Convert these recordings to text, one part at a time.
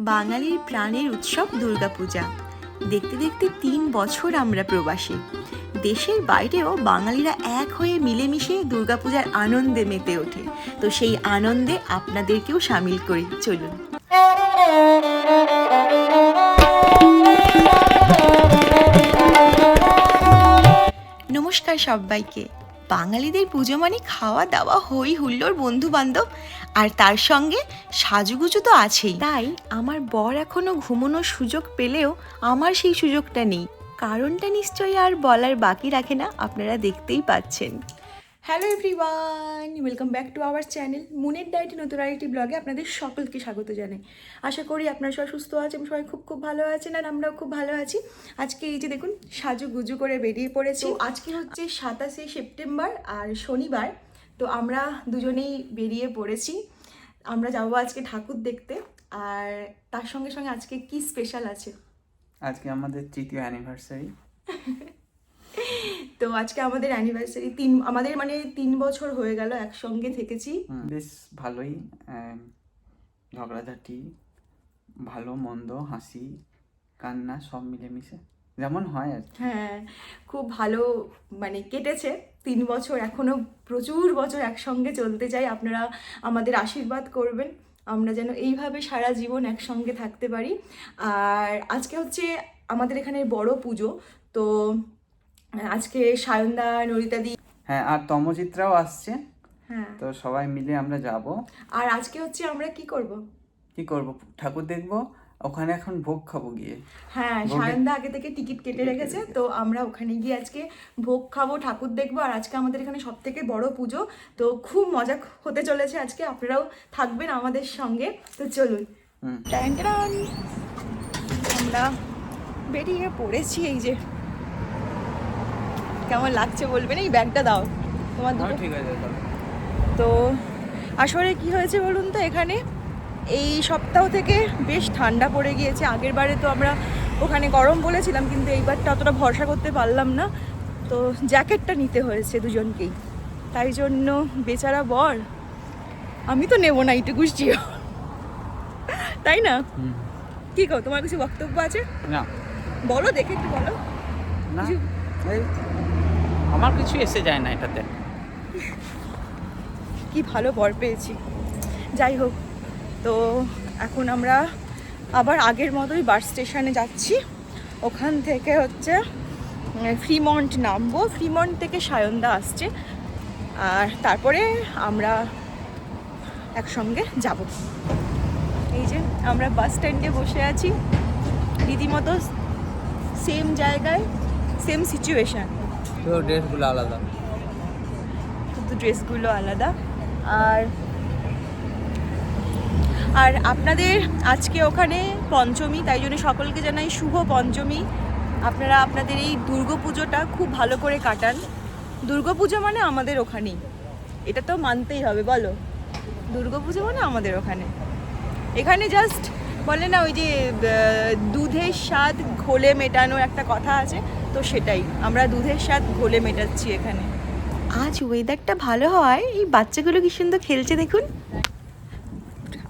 বাঙালির প্রাণের উৎসব দুর্গাপূজা। দেখতে দেখতে তিন বছর আমরা প্রবাসী। দেশের বাইরেও বাঙালিরা এক হয়ে মিলেমিশে দুর্গাপূজার আনন্দে মেতে ওঠে। তো সেই আনন্দে আপনাদেরকেও সামিল করি, চলুন। নমস্কার সবাইকে। বাঙালিদের পুজো মানে খাওয়া দাওয়া হই হুল্লোর বন্ধু বান্ধব আর তার সঙ্গে সাজুগুজু তো আছেই। তাই আমার বর এখনও ঘুমানোর সুযোগ পেলেও আমার সেই সুযোগটা নেই। কারণটা নিশ্চয়ই আর বলার বাকি রাখে না আপনারা দেখতেই পাচ্ছেন। Hello everyone welcome back to our channel মুনের ডায়েটি নতুন আরেকটি ব্লগে আপনাদের সকলকে স্বাগত জানাই। আশা করি আপনারা সবাই সুস্থ আছেন সবাই খুব খুব ভালো আছেন আর আমরাও খুব ভালো আছি। আজকে এই যে দেখুন সাজু গুজু করে বেরিয়ে পড়েছি। আজকে হচ্ছে সাতাশে সেপ্টেম্বর আর শনিবার তো আমরা দুজনেই বেরিয়ে পড়েছি। আমরা যাব আজকে ঠাকুর দেখতে আর তার সঙ্গে সঙ্গে আজকে কি স্পেশাল আছে? আজকে আমাদের তৃতীয় অ্যানিভার্সারি তো আজকে আমাদের অ্যানিভার্সারি তিন আমাদের মানে তিন বছর হয়ে গেল একসঙ্গে থেকেছি। বেশ ভালোই ঝগড়াঝাটি ভালো মন্দ হাসি কান্না সব মিলেমিশে। যেমন হয় আর কি। হ্যাঁ খুব ভালো মানে কেটেছে। তিন বছর এখনও প্রচুর বছর একসঙ্গে চলতে চাই। আপনারা আমাদের আশীর্বাদ করবেন। আমরা যেন এইভাবে সারা জীবন একসঙ্গে থাকতে পারি। আর আজকে হচ্ছে আমাদের এখানে বড় পুজো। তো আজকে সায়নদা নরিতাদি হ্যাঁ আর তমচিত্রাও আসছে। হ্যাঁ। তো সবাই মিলে আমরা যাব। আর আজকে হচ্ছে আমরা কি করব? কি করব? ঠাকুর দেখব। ওখানে এখন ভোগ খাব গিয়ে। হ্যাঁ সায়নদা আগে থেকে টিকিট কেটে রেখেছে তো আমরা ওখানে গিয়ে আজকে ভোগ খাব ঠাকুর দেখব আর আজকে আমাদের এখানে সব থেকে বড় পুজো তো খুব মজা হতে চলেছে আজকে আপনারাও থাকবেন আমাদের সঙ্গে তো চলুন। আমরা বেরিয়ে পড়েছি এই যে। কেমন লাগছে বলবেন? এই ব্যাগটা দাও তোমার হ্যাঁ, ঠিক আছে। তো আসলে কি হয়েছে বলুন তো এখানে? এই সপ্তাহ থেকে বেশ ঠান্ডা পড়ে গিয়েছে। আগের বারে তো আমরা ওখানে গরম বলেছিলাম কিন্তু এইবারটা অতটা ভরসা করতে পারলাম না। তো জ্যাকেটটা নিতে হয়েছে দুজনকেই। তাই জন্য বেচারা বর আমি তো নেব না এইটুকু শিও তাই না। কি কো তোমার কিছু বক্তব্য আছে? না। বলো দেখে একটু বলো। না। আমার কিছু এসে যায় না এটাতে। কি ভালো বর পেয়েছি। যাই হোক তো এখন আমরা আবার আগের মতোই বাস স্টেশনে যাচ্ছি। ওখান থেকে হচ্ছে ফ্রিমন্ট নামবো। ফ্রিমন্ট থেকে সায়নদা আসছে। আর তারপরে আমরা একসঙ্গে যাব। এই যে আমরা বাস স্ট্যান্ডে বসে আছি। রীতিমতো সেম জায়গায় সেম সিচুয়েশান তো ড্রেসগুলো আলাদা। শুধু ড্রেসগুলো আলাদা। আর আর আপনাদের আজকে ওখানে পঞ্চমী, তাই জন্য সকলকে জানাই শুভ পঞ্চমী। আপনারা আপনাদের এই দুর্গাপুজোটা খুব ভালো করে কাটান। দুর্গাপুজো মানে আমাদের ওখানেই। এটা তো মানতেই হবে, বলো। দুর্গাপুজো মানে আমাদের ওখানে। এখানে জাস্ট বলে না, ওই যে দুধের স্বাদ ঘোলে মেটানো একটা কথা আছে, তো সেটাই। আমরা দুধের স্বাদ ঘোলে মেটাচ্ছি এখানে। আজ ওয়েদারটা ভালো হয়। এই বাচ্চাগুলো কি সুন্দর খেলছে দেখুন।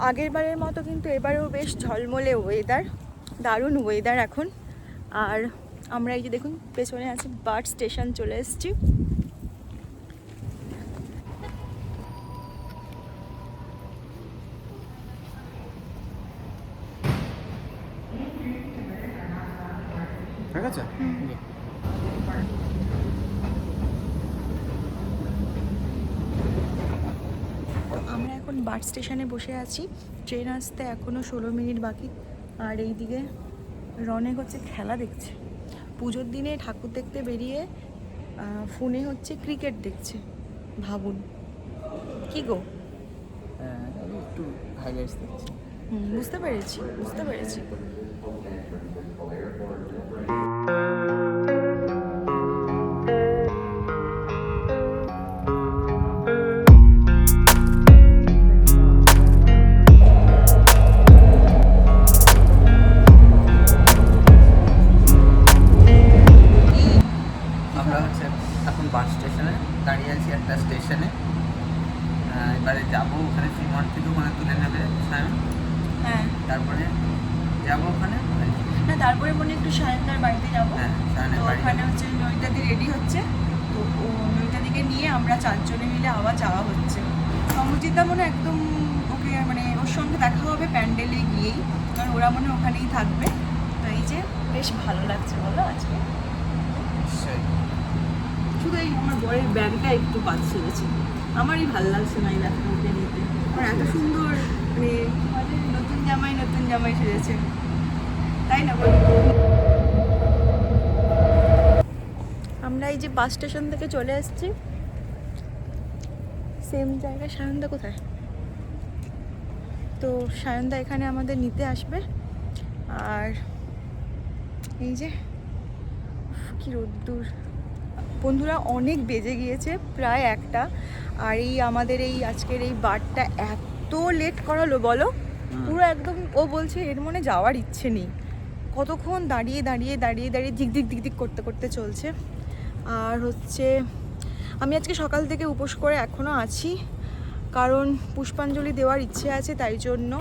আগের বারের মতো কিন্তু এবারেও বেশ ঝলমলে ওয়েদার দারুণ ওয়েদার এখন। আর আমরা এই যে দেখুন পেছনে আছে বার্ড স্টেশন চলে এসেছি। ঠিক আছে? আমরা এখন বাস স্টেশনে বসে আছি। ট্রেন আসতে এখনও ষোলো মিনিট বাকি। আর এই দিকে রনেক হচ্ছে খেলা দেখছে। পুজোর দিনে ঠাকুর দেখতে বেরিয়ে ফোনে হচ্ছে ক্রিকেট দেখছে। ভাবুন। কি গো? হ্যাঁ একটু হাইলাইটস দেখছি। হুম, বুঝতে পেরেছি বুঝতে পেরেছি। দাঁড়িয়ে আছি একটা স্টেশনে এবারে যাব ওখানে ফ্রিমন্ট থেকে ওখানে তুলে নেবে হ্যাঁ। তারপরে যাব ওখানে। না তারপরে মনে একটু সায়নদার বাড়িতে যাব। হ্যাঁ তো ওখানে হচ্ছে নৈতাদি রেডি হচ্ছে। তো ও নৈতাদিকে নিয়ে আমরা চারজনে মিলে আবার যাওয়া হচ্ছে। সমজিতা মনে হয় একদম ওকে মানে ওর সঙ্গে দেখা হবে প্যান্ডেলে গিয়েই। কারণ ওরা মনে ওখানেই থাকবে। তো এই যে বেশ ভালো লাগছে বলো আজকে। এই আমার বরের ব্যাগটা একটু বাদ ছেড়েছে আমারই ভালো লাগছে না এই ব্যাগটা উঠে নিতে। আমার এত সুন্দর মানে নতুন জামাই নতুন জামাই সেজেছে। তাই না বল? আমরা এই যে বাস স্টেশন থেকে চলে এসেছি সেম জায়গায় সায়নদা কোথায়? তো সায়নদা এখানে আমাদের নিতে আসবে। আর এই যে কি রোদ্দুর। বন্ধুরা অনেক বেজে গিয়েছে প্রায় একটা। আর এই আমাদের এই আজকের এই বারটা এত লেট করালো বলো? পুরো একদম ও বলছে এর মনে যাওয়ার ইচ্ছে নেই। কতক্ষণ দাঁড়িয়ে দাঁড়িয়ে দাঁড়িয়ে দাঁড়িয়ে ধিক ধিক ধিক ধিক করতে করতে চলছে। আর হচ্ছে আমি আজকে সকাল থেকে উপোস করে এখনও আছি কারণ পুষ্পাঞ্জলি দেওয়ার ইচ্ছে আছে তাই জন্য।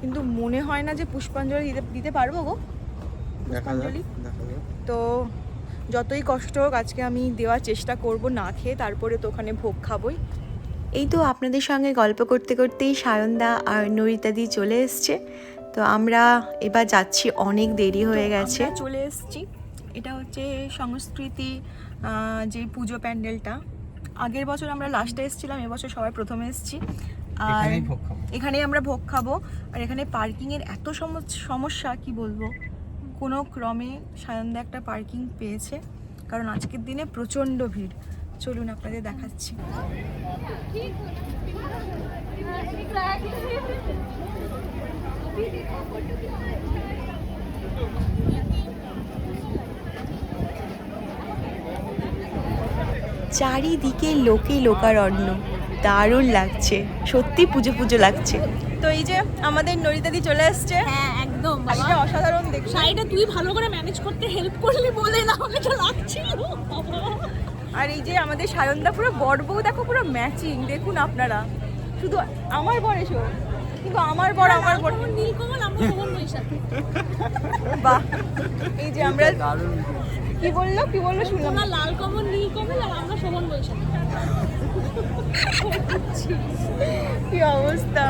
কিন্তু মনে হয় না যে পুষ্পাঞ্জলি দিতে দিতে পারব গো। পুষ্পাঞ্জলি। তো যতই কষ্ট হোক আজকে আমি দেওয়ার চেষ্টা করব না খেয়ে তারপরে তো ওখানে ভোগ খাবই। এই তো আপনাদের সঙ্গে গল্প করতে করতেই সায়নদা আর নরিতাদি চলে এসছে। তো আমরা এবার যাচ্ছি অনেক দেরি হয়ে গেছে। চলে এসেছি। এটা হচ্ছে সংস্কৃতি যে পুজো প্যান্ডেলটা। আগের বছর আমরা লাস্টে এসেছিলাম এবছর সবাই প্রথমে এসেছি। আর এখানেই ভোগ এখানেই আমরা ভোগ খাব। আর এখানে পার্কিংয়ের এত সমস- সমস্যা কি বলব? কোনো ক্রমে সায়ন্দা একটা পার্কিং পেয়েছে, কারণ আজকের দিনে প্রচণ্ড ভিড়। চলুন আপনাদের দেখাচ্ছি। চারিদিকে লোকে লোকারণ্য। দারুণ লাগছে। সত্যি পুজো পুজো লাগছে। তো এই যে আমাদের নরিতাদি চলে আসছে। হ্যাঁ একদম শাড়িটা অসাধারণ দেখছি শাড়িটা তুই ভালো করে ম্যানেজ করতে হেল্প করলি বলে না আমাকে তো লাগছিল। আর এই যে আমাদের সায়নদা পুরো বড় বউ দেখো পুরো ম্যাচিং দেখুন আপনারা। শুধু আমার বর এসো। কিন্তু আমার বর আমার বর। আমার নীলকমল আমরা শোভন বৈশাখ বাহ এই যে আমরা কি বলল কি বলল শুনলাম না। লাল কমল নীল কমল আর আমরা শোভন বৈশাখ কি অবস্থা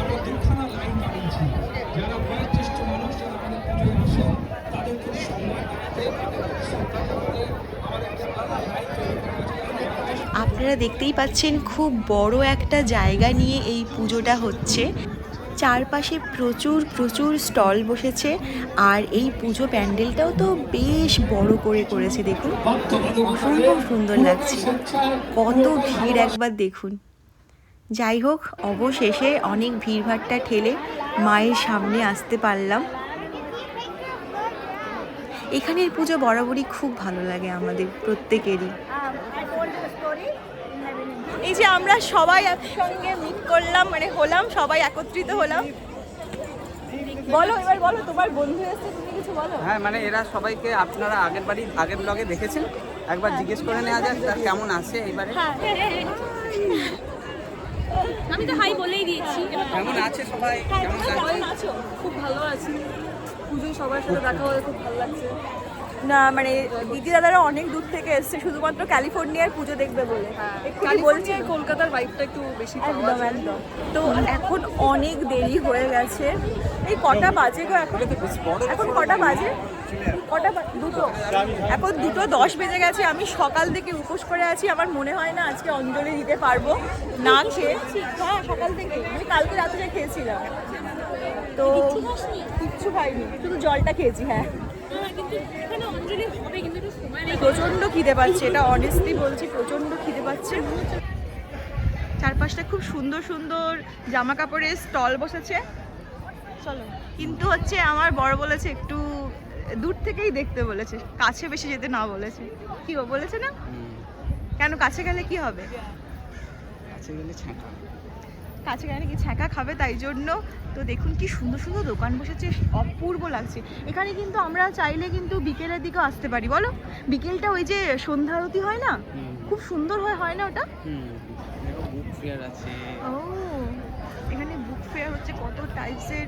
আমরা দুখানা লাইন বানিয়েছি যারা বয়োজ্যেষ্ঠ মানুষ যারা আমাদের পুজোয় আসে তাদেরকে সম্মান জানাতে তাদেরকে শ্রদ্ধা জানাতে আমাদের একটা আলাদা লাইন তৈরি করা হয়েছে আপনারা দেখতেই পাচ্ছেন খুব বড় একটা জায়গা নিয়ে এই পুজোটা হচ্ছে। চারপাশে প্রচুর প্রচুর স্টল বসেছে আর এই পুজো প্যান্ডেলটাও তো বেশ বড় করে করেছে, দেখুন। অসম্ভব সুন্দর লাগছে। কত ভিড় একবার দেখুন। যাই হোক, অবশেষে অনেক ভিড়ভাট্টা ঠেলে মায়ের সামনে আসতে পারলাম। এখানের পুজো বরাবরই খুব ভালো লাগে আমাদের প্রত্যেকেরই। এই যে আমরা সবাই একসঙ্গে মিট করলাম মানে হলাম সবাই একত্রিত হলাম। বলো এবার বলো তোমার বন্ধু এসছে তুমি কিছু বলো? হ্যাঁ মানে এরা সবাইকে আপনারা আগের বাড়ি আগের ব্লগে দেখেছেন? একবার জিজ্ঞেস করে নেওয়া যাক তার কেমন আছে এইবারে। হ্যাঁ। আমি তো হাই বলেই দিয়েছি। কেমন আছে সবাই? কেমন লাগছে আছো। খুব ভালো আছি। পুজোয় সবার সাথে দেখা হয়ে খুব ভালো লাগছে। না মানে দিদি দাদারা অনেক দূর থেকে এসছে শুধুমাত্র ক্যালিফোর্নিয়ার পুজো দেখবে বলে। এক্ষুনি বলছি? কলকাতার ভাইবটা একটু বেশি একদম একদম। তো এখন অনেক দেরি হয়ে গেছে। এই কটা বাজে গো এখন? এখন কটা বাজে? কটা দুটো। এখন দুটো দশ বেজে গেছে আমি সকাল থেকে উপোস করে আছি। আমার মনে হয় না আজকে অঞ্জলি দিতে পারব। না খেয়ে হ্যাঁ সকাল থেকে। আমি কালকে রাত্রে খেয়েছিলাম। তো কিচ্ছু খাইনি শুধু জলটা খেয়েছি হ্যাঁ। প্রচণ্ড খিদে পাচ্ছে এটা অনেস্টলি বলছি প্রচণ্ড খিদে পাচ্ছে। চারপাশটা খুব সুন্দর সুন্দর জামা কাপড়ের স্টল বসেছে। চলো। কিন্তু হচ্ছে আমার বড় বলেছে একটু দূর থেকেই দেখতে বলেছে কাছে বেশি যেতে না বলেছে। কি ও বলেছে না? কেন কাছে গেলে কি হবে? কাছে গেলে কাছে গেলে কি ছ্যাঁকা খাবে তাই জন্য। তো দেখুন কি সুন্দর সুন্দর দোকান বসেছে অপূর্ব লাগছে। এখানে কিন্তু আমরা চাইলে কিন্তু বিকেলের দিকেও আসতে পারি বলো? বিকেলটা ওই যে সন্ধ্যা আরতি হয় না? খুব সুন্দর হয় হয় না ওটা? হুম ফেয়ার আছে। ও এখানে বুক ফেয়ার হচ্ছে কত টাইপসের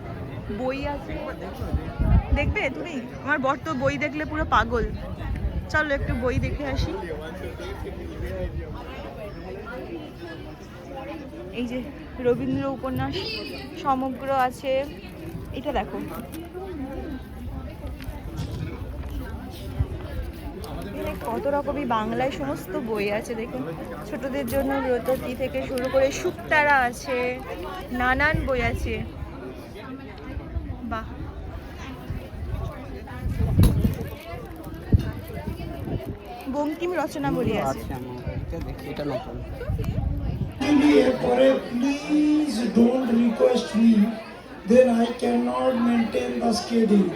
বই আছে? দেখবে তুমি? আমার বর তো বই দেখলে পুরো পাগল। চলো একটু বই দেখে আসি। এই যে রবীন্দ্র উপন্যাস সমগ্র আছে। এটা দেখো। কত রকমই বাংলায় সমস্ত বই আছে, দেখুন। ছোটদের জন্য ব্রততী থেকে শুরু করে শুকতারা আছে, নানান বই আছে। বাহ। বঙ্কিম রচনা বলি আছে দেখি। এটা নতুন। এরপরে please don't request me then I cannot maintain the schedule.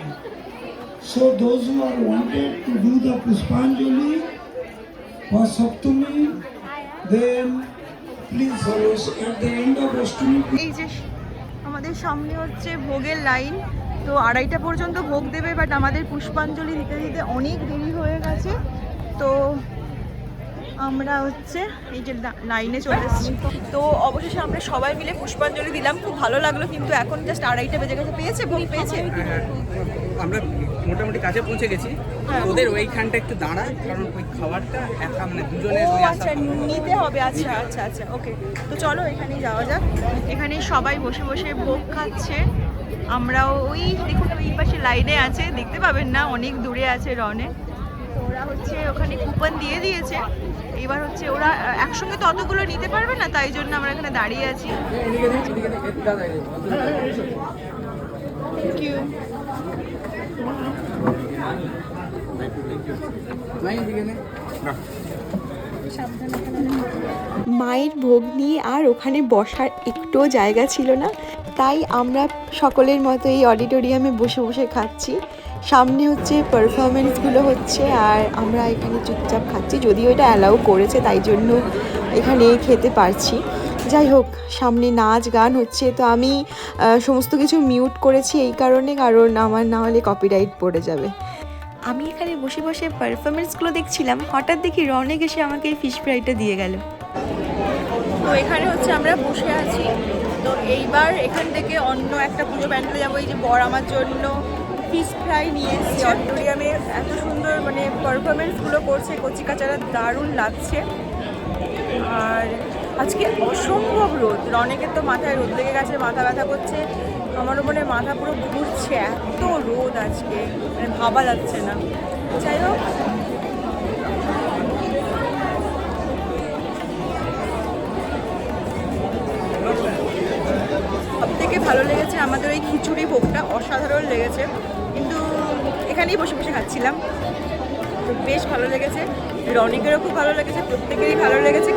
So those who are wanted to do the Puspanjali or Saptami, then please follow us. At the end of Ashtami, আমাদের সামনে হচ্ছে ভোগের লাইন তো আড়াইটা পর্যন্ত ভোগ দেবে but আমাদের পুষ্পাঞ্জলি দিতে দিতে অনেক দেরি হয়ে গেছে তো আমরা হচ্ছে এই যে লাইনে চলে এসেছি। তো অবশেষে আমরা সবাই মিলে পুষ্পাঞ্জলি দিলাম। খুব ভালো লাগল কিন্তু এখন জাস্ট আড়াইটা বেজে গেছে। পেয়েছে ভোগ? পেয়েছে? আমরা মোটামুটি কাছে পৌঁছে গেছি। হ্যাঁ। ওদের ওইখানটা একটু দাঁড়া কারণ ওই খাবারটা একা মানে দুজনের ও নিয়ে আসা আচ্ছা নিতে হবে। আচ্ছা আচ্ছা আচ্ছা ওকে তো চলো এখানেই যাওয়া যাক। এখানে সবাই বসে বসে ভোগ খাচ্ছে। আমরাও ওই দেখুন ওই পাশে লাইনে আছে। দেখতে পাবেন না অনেক দূরে আছে রনে। তো ওরা হচ্ছে ওখানে কুপন দিয়ে দিয়েছে। এবার হচ্ছে ওরা একসঙ্গে তো অতগুলো নিতে পারবে না তাই জন্য আমরা এখানে দাঁড়িয়ে আছি। মায়ের ভোগ নিয়ে আর ওখানে বসার একটুও জায়গা ছিল না তাই আমরা সকলের মতো এই অডিটোরিয়ামে বসে বসে খাচ্ছি। সামনে হচ্ছে পারফরমেন্সগুলো হচ্ছে আর আমরা এখানে চুপচাপ খাচ্ছি। যদিও এটা অ্যালাউ করেছে তাই জন্য এখানে খেতে পারছি। যাই হোক সামনে নাচ গান হচ্ছে তো আমি সমস্ত কিছু মিউট করেছি এই কারণে কারণ আমার না হলে কপিরাইট পড়ে যাবে। আমি এখানে বসে বসে পারফরমেন্সগুলো দেখছিলাম হঠাৎ দেখি রনেক এসে আমাকে এই ফিশ ফ্রাইটা দিয়ে গেল। তো এখানে হচ্ছে আমরা বসে আছি। তো এইবার এখান থেকে অন্য একটা পুজো প্যান্ডেলে যাব এই যে বর আমার জন্য ফিশ ফ্রাই নিয়ে এসেছি অডিটোরিয়ামে। এত সুন্দর মানে পারফরমেন্সগুলো করছে, কচিকাচারা দারুণ লাগছে। আর আজকে অসম্ভব রোদ। অনেকের তো মাথায় রোদ লেগে গেছে, মাথা ব্যথা করছে। আমারও মনে মাথা পুরো ঘুরছে, এত রোদ আজকে। মানে ভাবা যাচ্ছে না। যাই হোক সব থেকে ভালো লেগেছে। আমাদের ওই খিচুড়ি ভোগটা অসাধারণ লেগেছে। কিন্তু এখানেই বসে বসে খাচ্ছিলাম। বেশ ভালো লেগেছে। রনিকেরও খুব ভালো লেগেছে, প্রত্যেকেরই ভালো লেগেছে।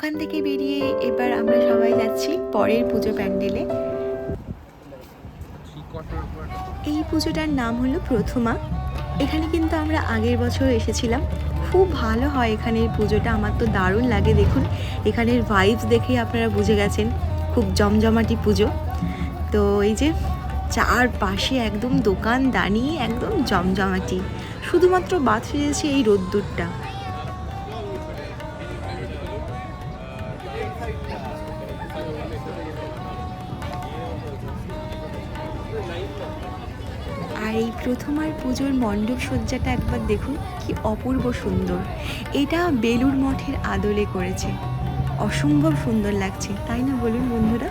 ওখান থেকে বেরিয়ে এবার আমরা সবাই যাচ্ছি পরের পুজো প্যান্ডেলে। এই পুজোটার নাম হলো প্রথমা। এখানে কিন্তু আমরা আগের বছর এসেছিলাম। খুব ভালো হয় এখানের পুজোটা, আমার তো দারুণ লাগে দেখুন। এখানের ভাইবস দেখেই আপনারা বুঝে গেছেন, খুব জমজমাটি পুজো। তো এই যে চারপাশে একদম দোকান দানি একদম জমজমাটি। শুধুমাত্র বাদ সেজেছে এই রোদ্দুরটা। পুজোর মণ্ডপ সজ্জাটা একবার দেখুন, কি অপূর্ব সুন্দর। এটা বেলুর মঠের আদলে করেছে। অসম্ভব সুন্দর লাগছে, তাই না বলুন বন্ধুরা?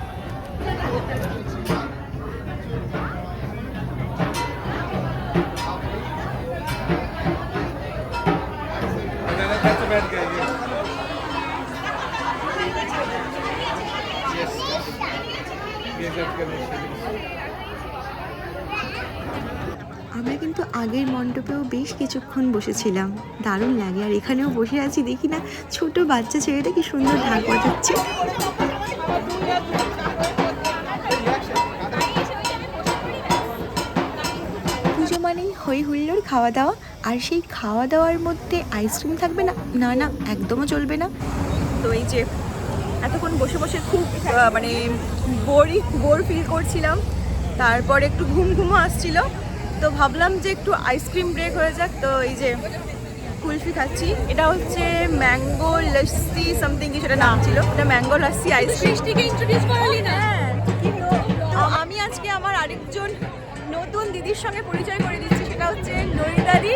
আমরা কিন্তু আগের মণ্ডপেও বেশ কিছুক্ষণ বসেছিলাম। দারুণ লাগে। আর এখানেও বসে আছি দেখি না, ছোট বাচ্চা ছেলেটা কি সুন্দর ঢাক বাজাচ্ছে। পুজো মানেই হই হুল্লোড় খাওয়া দাওয়া। আর সেই খাওয়া দাওয়ার মধ্যে আইসক্রিম থাকবে না? না না, একদমও চলবে না। তো এই যে এতক্ষণ বসে বসে খুব মানে বোরই বোর ফিল করছিলাম। তারপর একটু ঘুম ঘুমও আসছিল। তো ভাবলাম যে একটু আইসক্রিম ব্রেক হয়ে যাক তো এই যে কুলফি খাচ্ছি। এটা হচ্ছে ম্যাঙ্গো লস্যি সামথিং কিছু একটা নাম ছিল। এটা ম্যাঙ্গো লস্যি আইসক্রিম সৃষ্টিকে ইন্ট্রোডিউস করালি না? তো আমি আজকে আমার আরেকজন নতুন দিদির সঙ্গে পরিচয় করে দিচ্ছি সেটা হচ্ছে নরিদাদি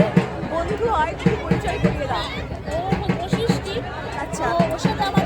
বন্ধু হয় তুমি পরিচয় করিয়ে দাও। আচ্ছা। ওর সাথে আমার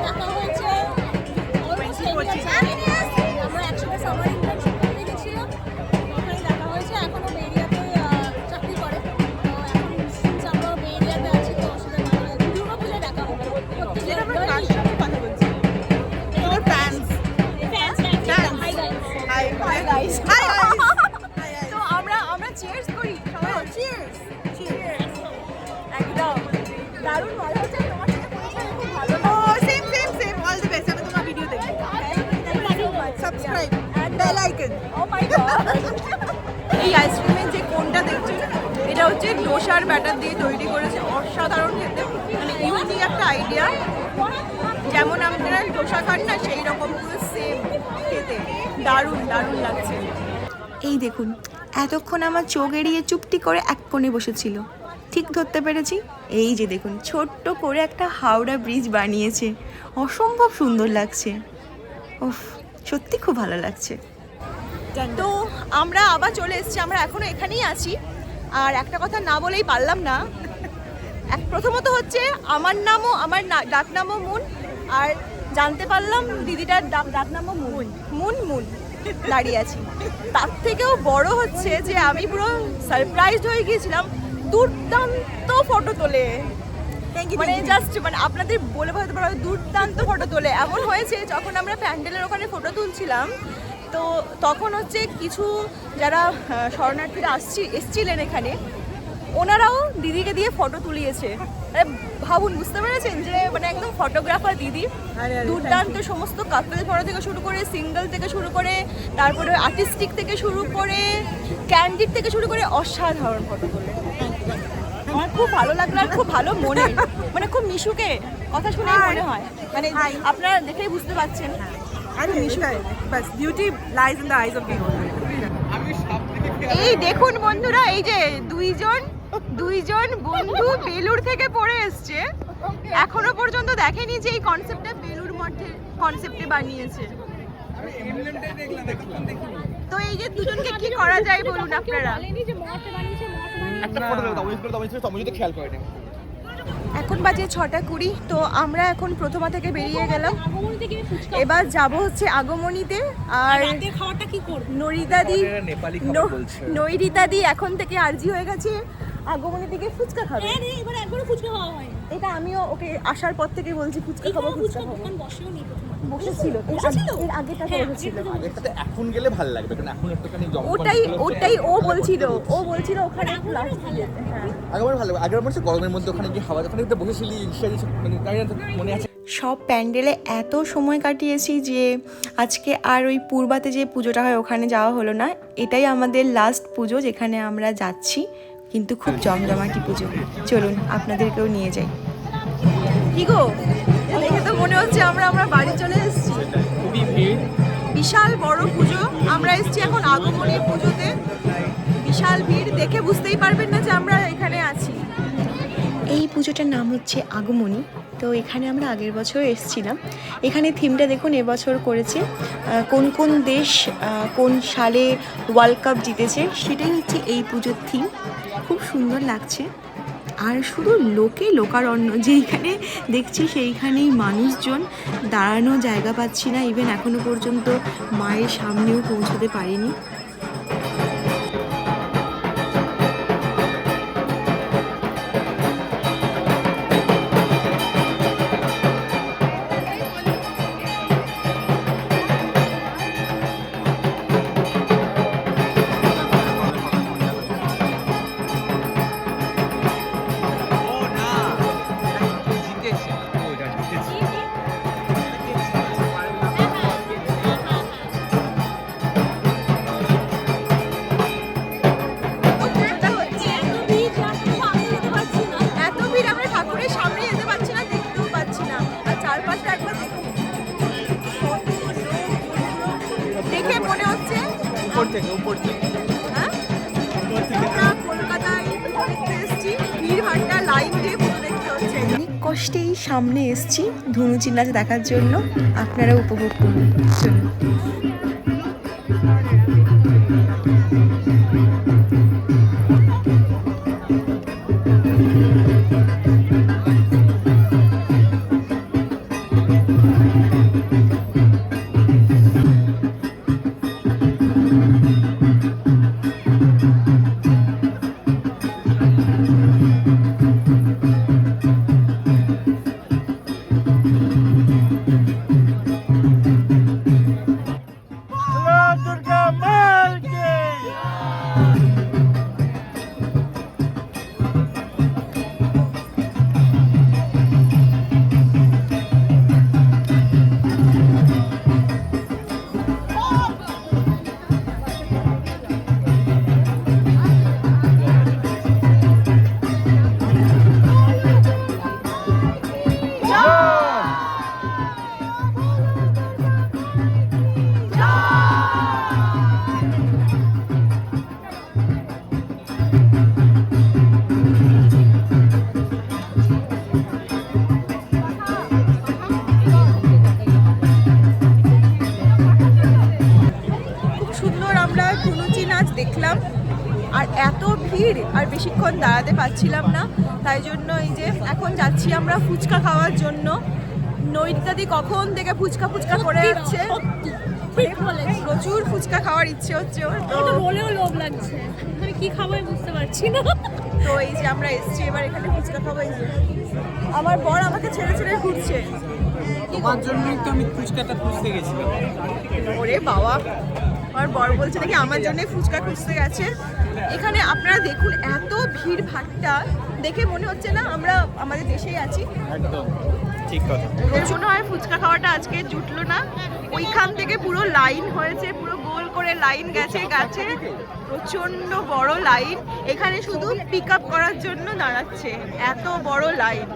আইকন গড এই আইসক্রিমের যে কোনটা দেখছ, এটা হচ্ছে ডোসার ব্যাটার দিয়ে তৈরি করেছে অসাধারণ খেতে। মানে ইউনিক একটা আইডিয়া যেমন আপনারা ডোসা খান না, সেই রকম পুরো সেম খেতে। দারুণ দারুণ লাগছে। এই দেখুন, এতক্ষণ আমার চোখ এড়িয়ে চুপটি করে এক কোণে বসেছিল। ঠিক ধরতে পেরেছি? এই যে দেখুন, ছোট্ট করে একটা হাওড়া ব্রিজ বানিয়েছে। অসম্ভব সুন্দর লাগছে। উফ, সত্যি খুব ভালো লাগছে। তো আমরা আবার চলে এসেছি আমরা এখনও এখানেই আছি। আর একটা কথা না বলেই পারলাম না। এক প্রথমত হচ্ছে আমার নামও আমার না- ডাক নামও মুন। আর জানতে পারলাম দিদিটার ডাক ডাক নামও মুন। মুন মুন দাঁড়িয়ে আছি। তার থেকেও বড় হচ্ছে যে আমি পুরো সারপ্রাইজড হয়ে গিয়েছিলাম দুর্দান্ত ফটো তোলে। মানে জাস্ট মানে আপনাদের বলে বোঝাতে পারব না, দুর্দান্ত ফটো তোলে। এমন হয়েছে যখন আমরা প্যান্ডেলের ওখানে ফটো তুলছিলাম তো তখন হচ্ছে কিছু যারা শরণার্থীরা আসছি এসছিলেন এখানে ওনারাও দিদিকে দিয়ে ফটো তুলিয়েছে। ভাবুন বুঝতে পেরেছেন যে মানে একদম ফটোগ্রাফার দিদি। দুর্দান্ত সমস্ত কাপল ফটো থেকে শুরু করে সিঙ্গেল থেকে শুরু করে তারপরে আর্টিস্টিক থেকে শুরু করে ক্যান্ডিড থেকে শুরু করে অসাধারণ ফটো তোলে আমার খুব ভালো লাগল আর খুব ভালো মনে মানে খুব মিশুকে কথা শুনে মনে হয়। মানে আপনারা দেখেই বুঝতে পারছেন। আর মিশুকে বাস beauty lies in the eyes of beauty এই দেখুন বন্ধুরা এই যে দুইজন দুইজন বন্ধু বেলুর থেকে পড়ে এসছে। এখনও পর্যন্ত দেখেনি যে এই কনসেপ্টটা বেলুর মঠে কনসেপ্টে বানিয়েছে। তো এই যে দুজনকে কি করা যায় বলুন আপনারা? একটা ফটো দাও উইশ করে দাও তুমি যদি খেয়াল করে এখন বাজে ছটা কুড়ি তো আমরা এখন প্রথমা থেকে বেরিয়ে গেলাম। থেকে এবার যাব হচ্ছে আগমনীতে আর নৈরিতাদি নৈরিতাদি এখন থেকে আরজি হয়ে গেছে। আগমনী থেকে ফুচকা খাবে। হ্যাঁ রে এবার একবারও ফুচকা খাওয়া হয় এটা আমিও ওকে আসার পর থেকে বলছি ফুচকা খাব ফুচকা ফুচকা খাব। দোকান বসেও নি প্রথমে। বসেছিল এর বসেছিল? আগেটাতে হ্যাঁ, এখন গেলে ভালো লাগবে কারণ এখন একটুখানি জমজমাট ওটাই ওটাই ও বলছিল ও বলছিল ওখানে একটু যেতে, হ্যাঁ। আগেবার ভালো আগের বছর গরমের মধ্যে ওখানে গিয়ে হাওয়া ওখানে একটু বসেছিলি মানে তাই না, মনে আছে। সব প্যান্ডেলে এত সময় কাটিয়েছি যে আজকে আর ওই পূর্বাতে যে পুজোটা হয় ওখানে যাওয়া হলো না এটাই আমাদের লাস্ট পুজো যেখানে আমরা যাচ্ছি। কিন্তু খুব জমজমাটি পুজো। চলুন আপনাদেরকেও নিয়ে যাই। কি গো? দেখে তো মনে হচ্ছে আমরা আমরা বাড়ি চলে এসেছি। খুবই ভিড়। বিশাল বড় পুজো। আমরা এসেছি এখন আগমনী পুজোতে। বিশাল ভিড়। দেখে বুঝতেই পারবেন না যে আমরা এখানে আছি। এই পুজোটার নাম হচ্ছে আগমনী। তো এখানে আমরা আগের বছর এসেছিলাম। এখানে থিমটা দেখুন এবছর করেছে। কোন কোন দেশ কোন সালে ওয়ার্ল্ড কাপ জিতেছে সেটাই হচ্ছে এই পুজোর থিম খুব সুন্দর লাগছে। আর শুধু লোকে লোকারণ্য, যেইখানে দেখছি সেইখানেই মানুষজন দাঁড়ানো জায়গা পাচ্ছি না। ইভেন এখনও পর্যন্ত মায়ের সামনেও পৌঁছতে পারিনি। থেকে উপর থেকে। কষ্টেই সামনে এসছি ধনু নাচ দেখার জন্য। আপনারা উপভোগ করুন। চলুন। এত ভিড় আর বেশিক্ষণ দাঁড়াতে পারছিলাম না। তাই জন্য এই যে এখন যাচ্ছি আমরা ফুচকা খাওয়ার জন্য। নৈনিতাদি কখন থেকে ফুচকা ফুচকা করে যাচ্ছে? প্রচুর ফুচকা খাওয়ার ইচ্ছে হচ্ছে ওর। তো বলেও লোভ লাগছে। আমি কি খাব আমি বুঝতে পারছি না। তো এই যে আমরা এসেছি এবার এখানে ফুচকা খাব এই যে। আমার বর আমাকে ছেড়ে ছেড়ে ঘুরছে। তোমার জন্যই তো আমি ফুচকাটা খুঁজতে গেছিলাম। ওরে বাবা। আমার বর বলছে নাকি আমার জন্য ফুচকা খুঁজতে গেছে। এখানে আপনারা দেখুন এত ভিড় ভাট্টা। দেখে মনে হচ্ছে না আমরা আমাদের দেশেই আছি। একদম ঠিক কথা। এর জন্য হয় ফুচকা খাওয়াটা আজকে জুটলো না। ওইখান থেকে পুরো লাইন হয়েছে পুরো গোল করে লাইন গেছে গেছে। প্রচণ্ড বড় লাইন। এখানে শুধু পিক আপ করার জন্য দাঁড়াচ্ছে। এত বড় লাইন।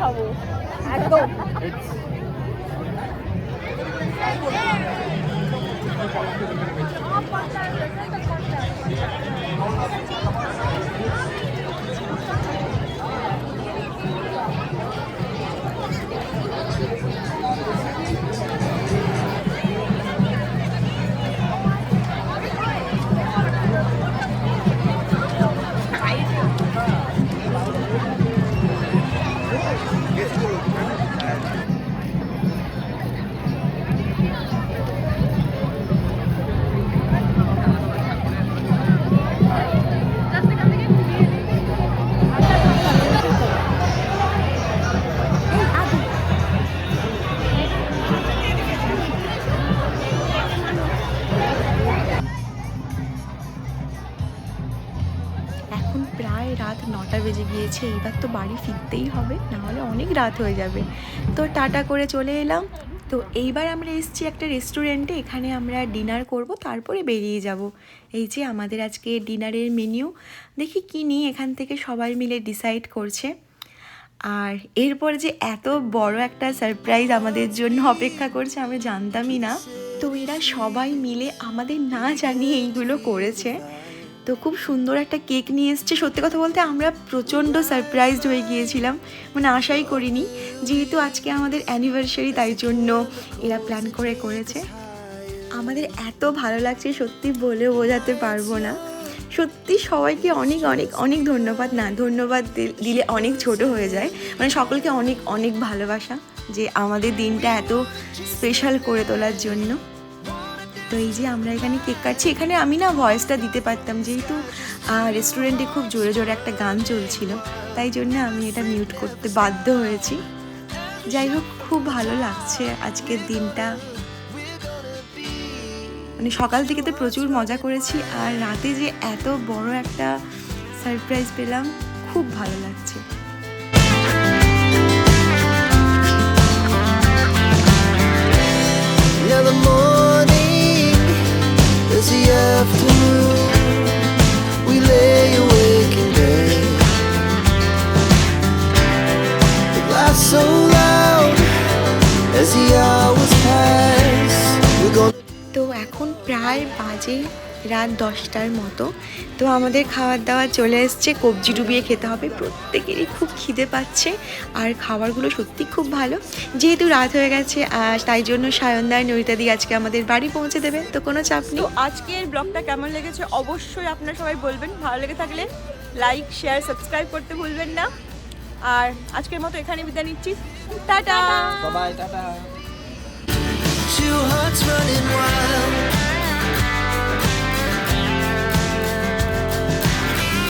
খাব একদম। Thank you. বেজে গিয়েছে এইবার তো বাড়ি ফিরতেই হবে, নাহলে অনেক রাত হয়ে যাবে। তো টাটা করে চলে এলাম। তো এইবার আমরা এসেছি একটা রেস্টুরেন্টে এখানে আমরা ডিনার করব, তারপরে বেরিয়ে যাব। এই যে আমাদের আজকে ডিনারের মেনিউ দেখি কী নিই এখান থেকে সবাই মিলে ডিসাইড করছে। আর এরপর যে এত বড় একটা সারপ্রাইজ আমাদের জন্য অপেক্ষা করছে, আমি জানতামই না। তো এরা সবাই মিলে আমাদের না জানিয়ে এইগুলো করেছে। তো খুব সুন্দর একটা কেক নিয়ে এসছে। সত্যি কথা বলতে আমরা প্রচণ্ড সারপ্রাইজড হয়ে গিয়েছিলাম। মানে আশাই করিনি, যেহেতু আজকে আমাদের অ্যানিভার্সারি তাই জন্য এরা প্ল্যান করে করেছে। আমাদের এত ভালো লাগছে, সত্যি বলে বোঝাতে পারব না। সত্যি সবাইকে অনেক অনেক অনেক ধন্যবাদ না, ধন্যবাদ দিলে অনেক ছোট হয়ে যায়। মানে সকলকে অনেক অনেক ভালোবাসা যে আমাদের দিনটা এত স্পেশাল করে তোলার জন্য। তো এই যে আমরা এখানে কেক কাটছি, এখানে আমি না ভয়েসটা দিতে পারতাম, যেহেতু রেস্টুরেন্টে খুব জোরে জোরে একটা গান চলছিল, তাই জন্য আমি এটা মিউট করতে বাধ্য হয়েছি। যাই হোক, খুব ভালো লাগছে আজকের দিনটা। মানে সকাল থেকে তো প্রচুর মজা করেছি, আর রাতে যে এত বড় একটা সারপ্রাইজ পেলাম, খুব ভালো লাগছে। The morning প্রায় বাজে রাত দশটার মতো। তো আমাদের খাবার দাবার চলে এসছে কবজি ডুবিয়ে খেতে হবে। প্রত্যেকেরই খুব খিদে পাচ্ছে আর খাবারগুলো সত্যি খুব ভালো। যেহেতু রাত হয়ে গেছে আর তাই জন্য সায়নদার নৈতাদি আজকে আমাদের বাড়ি পৌঁছে দেবে। তো কোনো চাপ নেই। আজকের ব্লগটা কেমন লেগেছে অবশ্যই আপনারা সবাই বলবেন। ভালো লেগে থাকলে লাইক শেয়ার সাবস্ক্রাইব করতে ভুলবেন না। আর আজকের মতো এখানে বিদায় নিচ্ছি। Tata! Tata. Two hearts running wild.